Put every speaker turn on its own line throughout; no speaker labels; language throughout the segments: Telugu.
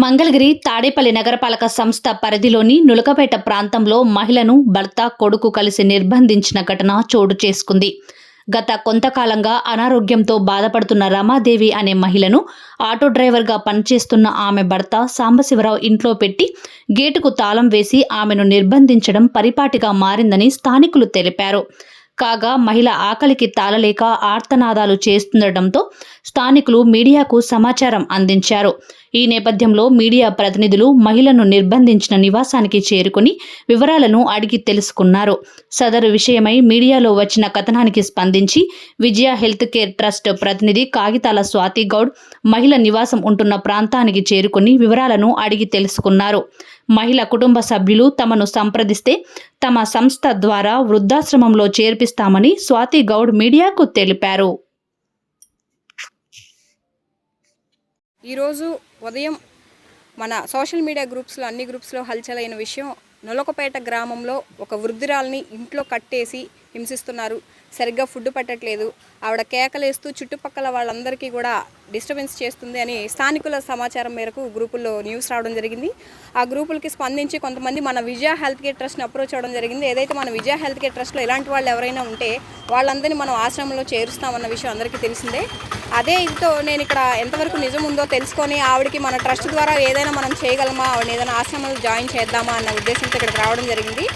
మంగళగిరి తాడేపల్లి నగరపాలక సంస్థ పరిధిలోని నులకపేట ప్రాంతంలో మహిళను భర్త కొడుకు కలిసి నిర్బంధించిన ఘటన చోటు చేసుకుంది. గత కొంతకాలంగా అనారోగ్యంతో బాధపడుతున్న రమాదేవి అనే మహిళను ఆటో డ్రైవర్గా పనిచేస్తున్న ఆమె భర్త సాంబశివరావు ఇంట్లో పెట్టి గేటుకు తాళం వేసి ఆమెను నిర్బంధించడం పరిపాటిగా మారిందని స్థానికులు తెలిపారు. కాగా మహిళ ఆకలికి తాళలేక ఆర్తనాదాలు చేస్తుండటంతో స్థానికులు మీడియాకు సమాచారం అందించారు. ఈ నేపథ్యంలో మీడియా ప్రతినిధులు మహిళను నిర్బంధించిన నివాసానికి చేరుకుని వివరాలను అడిగి తెలుసుకున్నారు. సదరు విషయమై మీడియాలో వచ్చిన కథనానికి స్పందించి విజయ హెల్త్ కేర్ ట్రస్ట్ ప్రతినిధి కాగితాల స్వాతి గౌడ్ మహిళ నివాసం ఉంటున్న ప్రాంతానికి చేరుకుని వివరాలను అడిగి తెలుసుకున్నారు. మహిళ కుటుంబ సభ్యులు తమను సంప్రదిస్తే తమ సంస్థ ద్వారా వృద్ధాశ్రమంలో చేర్పిస్తామని స్వాతి గౌడ్ మీడియాకు తెలిపారు.
ఈరోజు ఉదయం మన సోషల్ మీడియా గ్రూప్స్లో అన్ని గ్రూప్స్లో హల్చలైన విషయం నొలకపేట గ్రామంలో ఒక వృద్ధురాల్ని ఇంట్లో కట్టేసి హింసిస్తున్నారు. సరిగ్గా ఫుడ్ పట్టట్లేదు. ఆవిడ కేకలేస్తూ చుట్టుపక్కల వాళ్ళందరికీ కూడా డిస్టర్బెన్స్ చేస్తుంది అని స్థానికుల సమాచారం మేరకు గ్రూపుల్లో న్యూస్ రావడం జరిగింది. ఆ గ్రూపులకి స్పందించి కొంతమంది మన విజయ హెల్త్ కేర్ ట్రస్ట్ని అప్రోచ్ అవ్వడం జరిగింది. ఏదైతే మన విజయ హెల్త్ కేర్ ట్రస్ట్లో ఇలాంటి వాళ్ళు ఎవరైనా ఉంటే వాళ్ళందరినీ మనం ఆశ్రమంలో చేరుస్తామన్న విషయం అందరికీ తెలిసిందే. అదే ఇదితో నేను ఇక్కడ ఎంతవరకు నిజం ఉందో తెలుసుకొని ఆవిడకి మన ట్రస్ట్ ద్వారా ఏదైనా మనం చేయగలమా? ఆవిడని ఏదైనా ఆశ్రమంలో జాయిన్ చేద్దామా? అన్న ఉద్దేశంతో ఇక్కడికి రావడం జరిగింది.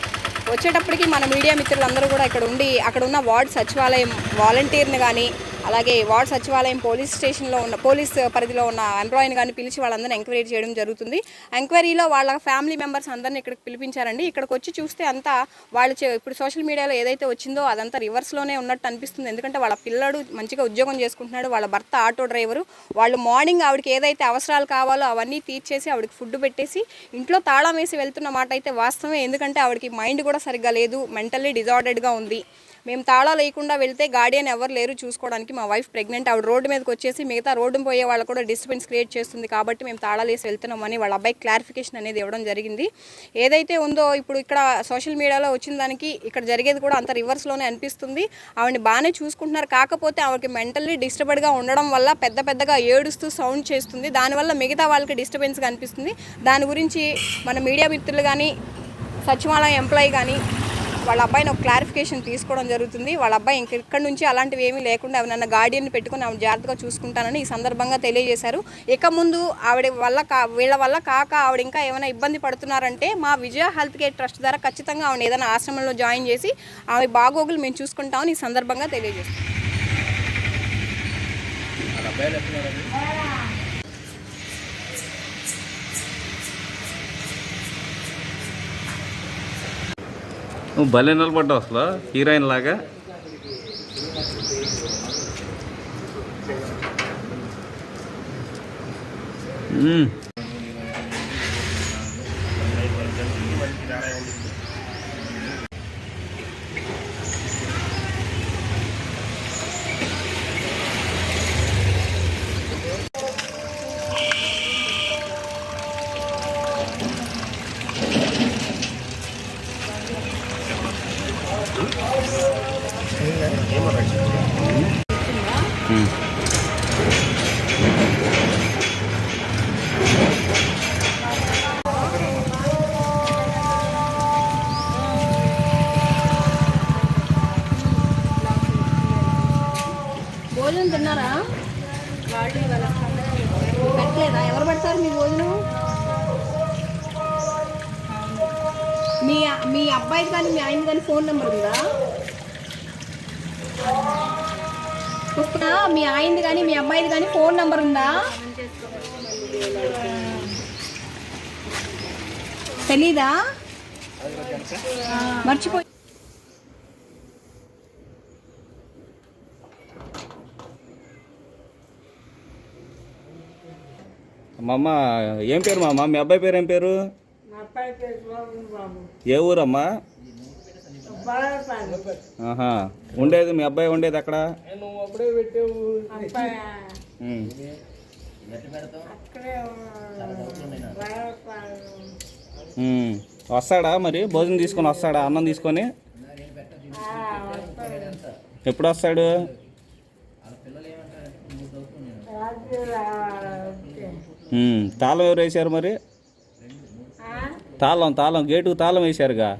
వచ్చేటప్పటికి మన మీడియా మిత్రులందరూ కూడా ఇక్కడ ఉండి అక్కడ ఉన్న వార్డ్ సచివాలయం వాలంటీర్ని కానీ అలాగే వార్డ్ సచివాలయం పోలీస్ స్టేషన్లో ఉన్న పోలీస్ పరిధిలో ఉన్న ఎంప్లాయీని కానీ పిలిచి వాళ్ళందరినీ ఎంక్వైరీ చేయడం జరుగుతుంది. ఎంక్వైరీలో వాళ్ళ ఫ్యామిలీ మెంబర్స్ అందరిని ఇక్కడికి పిలిపించారండి. ఇక్కడికి వచ్చి చూస్తే అంతా వాళ్ళు చే- ఇప్పుడు సోషల్ మీడియాలో ఏదైతే వచ్చిందో అదంతా రివర్స్లోనే ఉన్నట్టు అనిపిస్తుంది. ఎందుకంటే వాళ్ళ పిల్లడు మంచిగా ఉద్యోగం చేసుకుంటున్నాడు వాళ్ళ భర్త ఆటో డ్రైవరు. వాళ్ళు మార్నింగ్ ఆవిడకి ఏదైతే అవసరాలు కావాలో అవన్నీ తీర్చేసి ఆవిడకి ఫుడ్ పెట్టేసి ఇంట్లో తాళం వేసి వెళ్తున్న మాట అయితే వాస్తవమే. ఎందుకంటే ఆవిడకి మైండ్ కూడా సరిగ్గా లేదు మెంటల్లీ డిజార్డెడ్గా ఉంది. మేము తాళాలు లేకుండా వెళ్తే గార్డియన్ ఎవరు లేరు చూసుకోవడానికి. మా వైఫ్ ప్రెగ్నెంట్ ఆవిడ రోడ్డు మీదకి వచ్చేసి మిగతా రోడ్డు పోయే వాళ్ళు కూడా డిస్టర్బెన్స్ క్రియేట్ చేస్తుంది కాబట్టి మేము తాళాలు వేసి వెళ్తున్నామని వాళ్ళ అబ్బాయి క్లారిఫికేషన్ అనేది ఇవ్వడం జరిగింది. ఏదైతే ఉందో ఇప్పుడు ఇక్కడ సోషల్ మీడియాలో వచ్చిన దానికి ఇక్కడ జరిగేది కూడా అంత రివర్స్లోనే అనిపిస్తుంది. ఆవిడని బాగానే చూసుకుంటున్నారు. కాకపోతే ఆవిడకి మెంటల్లీ డిస్టర్బ్డ్గా ఉండడం వల్ల పెద్ద పెద్దగా ఏడుస్తూ సౌండ్ చేస్తుంది. దానివల్ల మిగతా వాళ్ళకి డిస్టర్బెన్స్గా అనిపిస్తుంది. దాని గురించి మన మీడియా మిత్రులు కానీ సచివాలయం ఎంప్లాయీ కానీ వాళ్ళ అబ్బాయిని ఒక క్లారిఫికేషన్ తీసుకోవడం జరుగుతుంది. వాళ్ళ అబ్బాయి ఇంకెక్కడి నుంచి అలాంటివి ఏమీ లేకుండా ఆవిడ నన్ను గార్డియన్ పెట్టుకుని ఆవిడ జాగ్రత్తగా చూసుకుంటానని ఈ సందర్భంగా తెలియజేశారు. ఇక ముందు ఆవిడ వల్ల కా వీళ్ళ వల్ల కాక ఆవిడ ఇంకా ఏమైనా ఇబ్బంది పడుతున్నారంటే మా విజయ హెల్త్ కేర్ ట్రస్ట్ ద్వారా ఖచ్చితంగా ఆవిడ ఏదైనా ఆశ్రమంలో జాయిన్ చేసి ఆమె బాగోగులు మేము చూసుకుంటామని ఈ సందర్భంగా తెలియజేస్తాం
నువ్వు భలే నిలబడ్డావు అసలు హీరోయిన్ లాగా మ్మ్.
భోజనం తిన్నారా? పెట్టలేదా? ఎవరు పెడతారు మీ భోజనం? మీ మీ అబ్బాయికి కానీ మీ ఆయన కానీ ఫోన్ నెంబర్ ఉందా? పుష్ప మీ ఆయనది కానీ మీ అబ్బాయిది కానీ ఫోన్ నెంబర్ ఉందా? తెలీదా? మర్చిపోయి
మా అమ్మ ఏం పేరు మా అమ్మ మీ అబ్బాయి పేరు ఏం పేరు? ఏ ఊరమ్మా? ఉండేది మీ అబ్బాయి ఉండేది అక్కడ. వస్తాడా మరి? భోజనం తీసుకొని వస్తాడా? అన్నం తీసుకొని? ఎప్పుడు వస్తాడు? తాళం ఎవరు వేశారు మరి? తాళం తాళం. గేటుకు తాళం వేశారుగా.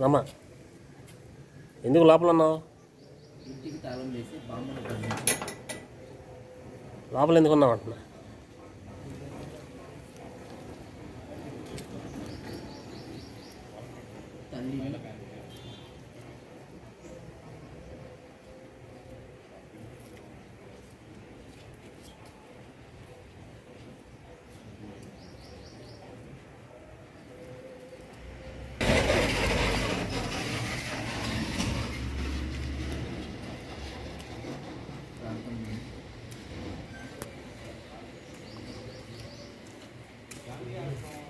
రమ్మా ఎందుకు లోపల ఉన్నావు లోపల ఎందుకు ఉన్నావు అంటున్నా? Yeah.